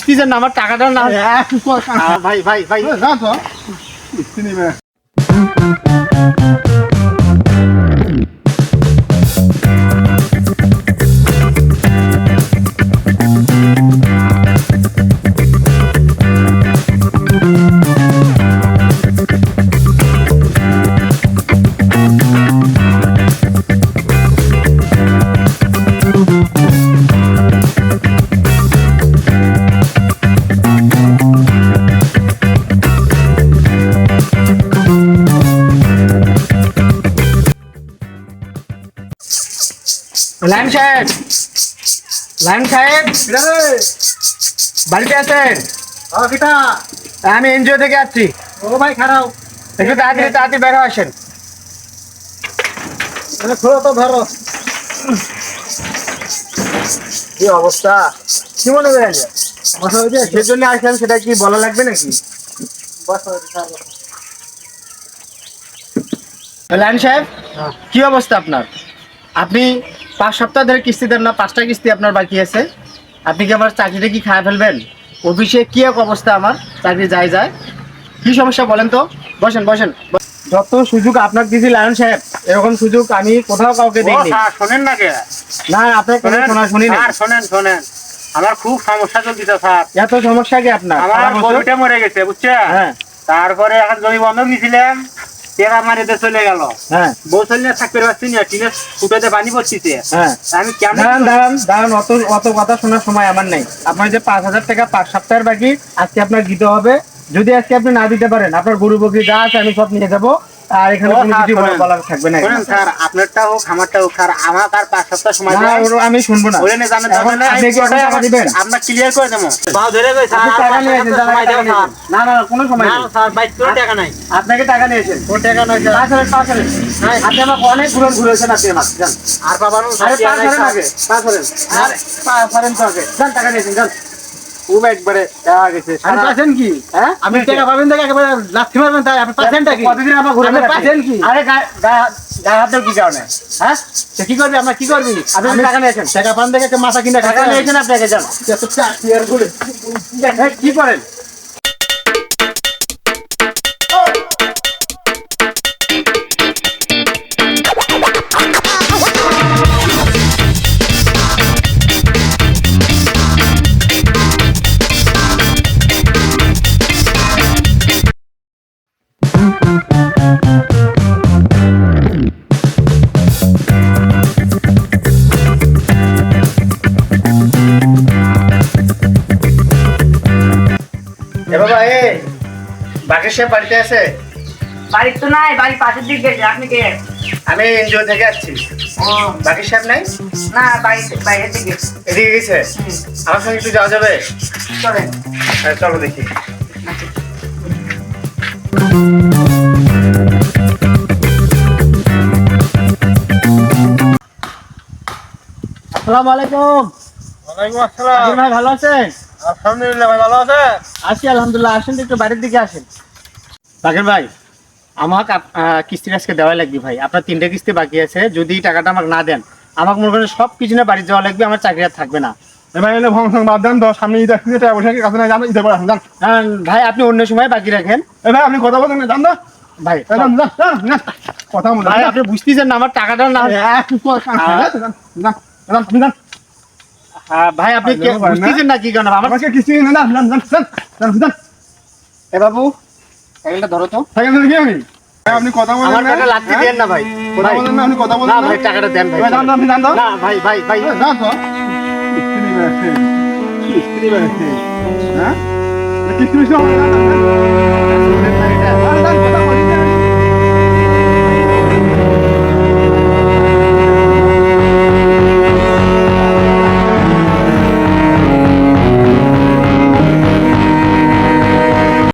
কিস্তির না আমার টাকাটা না আহ, ভাই ভাই ভাই। না তো। লাইন সাহেব। লাইন সাহেব বাড়িতে আছেন? কিটা আমি এনজিও থেকে আসছি। ও ভাই খারাপ। একটু তাড়াতাড়ি তাড়াতাড়ি বের হয়ে আসেন। খোলো তো ধরো। কি অবস্থা? কি মনে করেন? সেজন্য আসলাম সেটা কি বলা লাগবে নাকি? লাইন সাহেব কি অবস্থা আপনার? আপনি পাঁচ সপ্তাহ ধরে কিস্তি দেন না পাঁচটা কিস্তি আপনার বাকি আছে। আপনি কি আমার চাকরিটা কি খায় ফেলবেন? অফিসে কি এক অবস্থা আমার? চাকরি যায় যায়। কি সমস্যা বলেন তো? বসেন বসেন। যত সুযোগ আপনার দিয়েছি লায়ন সাহেব এরকম সুযোগ আমি কোথাও কাউকে দিইনি। শোনেন না কে? না আপনার কোনো শোনা শুনি না শোনেন শোনেন। আমার খুব সমস্যা চলতেছে স্যার। এত সমস্যা কি আপনার? আমার গরুটা মরে গেছে বুঝছেন? হ্যাঁ। তারপরে এখন জমি বন্ধক নিয়েছিলাম চলে গেল। হ্যাঁ। বউ চলে থাকতে পারছি না টিনের ফুটোতে পানি পড়ছিছে হ্যাঁ। আমি কেমন দাঁড়ান দাঁড়ান দাঁড়ান অত অত কথা শোনার সময় আমার নেই। আপনার যে পাঁচ হাজার টাকা পাঁচ সপ্তাহের বাকি আজকে আপনার দিতে হবে। যদি আজকে আপনি না দিতে পারেন আপনার গরু বকরি যা আছে আমি সব নিয়ে যাব। আর এখানে কোনো হ্যাঁ, কিছু। বলার থাকবে না শোনেন স্যার আপনারটা হোক আমারটা হোক স্যার আমার তার পাঁচ সপ্তাহ সময় না, আমি শুনব না। ওরে না জানেন আপনি কি এখন টাকা দিবেন। আপনার ক্লিয়ার করে দেবো। টাকা নিয়ে এসেন, দাঁড়ান, টাকা নিয়ে এসেন। না না না, কোনো সময় নেই। টাকা নাই। আপনাকে টাকা নিয়ে এসেন ও টাকা নয় পাঁচ হাজার পাঁচ হাজার। আপনি আমাকে অনেক ঘুরন ঘুরেছেন আপনি আমাকে যান আর পাবানো আরে পাঁচ হাজার আগে পাঁচ হাজার। আরে পাঁচ হাজার তো আগে। যান টাকা নিয়েছেন যান খুব একবারে টাকা গেছে আপনি পাচ্ছেন কি? হ্যাঁ? আপনি টাকা পাবেন দেখে একেবারে লাথি মারবেন তাই আপনি পাচ্ছেনটা কি? কতদিন আমরা ঘুরে পাচ্ছেন কি? আরে গায়ে হাত কি কারণে? হ্যাঁ? তো কি করবি? আমরা কি করবি? আপনি টাকা নিয়েছেন। টাকা পান দেখে মাথা কিনে টাকা নিয়েছেন আপনাকে এই, কি করেন? বাকের সাহেব বাড়িতে আছে? বাড়ির তো নাই বাড়ির পাশের দিক গেছে আপনি কে? আমি এনজিও থেকে আসছি। ও। বাকের সাহেব নাই? না বাড়ি বাইরের দিকে। এদিকে গেছে? আমার সঙ্গে একটু যাওয়া যাবে? চলেন। হ্যাঁ, চলো দেখি। আসসালামু আলাইকুম। ওয়ালাইকুম আসসালাম। ভাই ভালো আছেন? আলহামদুলিল্লাহ ভাই ভালো আছে আছি আলহামদুলিল্লাহ। আসেন একটু বাইরের দিকে আসেন। বাকের ভাই আমাকে কিস্তি আজকে দেওয়া লাগবে ভাই। আপনার তিনটে কিস্তি বাকি আছে। যদি টাকাটা আমাকে না দেন আমাকে মনে করেন সব কিছু নিয়ে বাড়ি যাওয়া লাগবে আমার চাকরি আর থাকবে না। এবার এলে ভংসং বাদ দেন তো সামনে ঈদ আসছে টাকা পয়সা কাছে নাই জানো ঈদে পরে আসেন যান। ভাই আপনি অন্য সময় বাকি রাখেন। ভাই আপনি কথা বলছেন না জান না। ভাই। কথা বলুন। ভাই আপনি বুঝতেছেন না আমার টাকাটা না ভাই আপনি কে- বুঝতেছেন না কি আমার আমাকে কিস্তি না না যান যান এ বাবু এগুলো ধরো তো। সাইকেল থেকে আমি? আপনি কথা বলেন আমার না। টাকা লাগতে হ্যাঁ? দেন না ভাই। কথা বলেন না আপনি কথা বলেন না না। ভাই টাকাটা দেন ভাই। যান তো, আপনি তো। না ভাই ভাই ভাই। এ, তো। কিস্তি আসছে কিস্তি আসছে হ্যাঁ? কিস্তি আসছে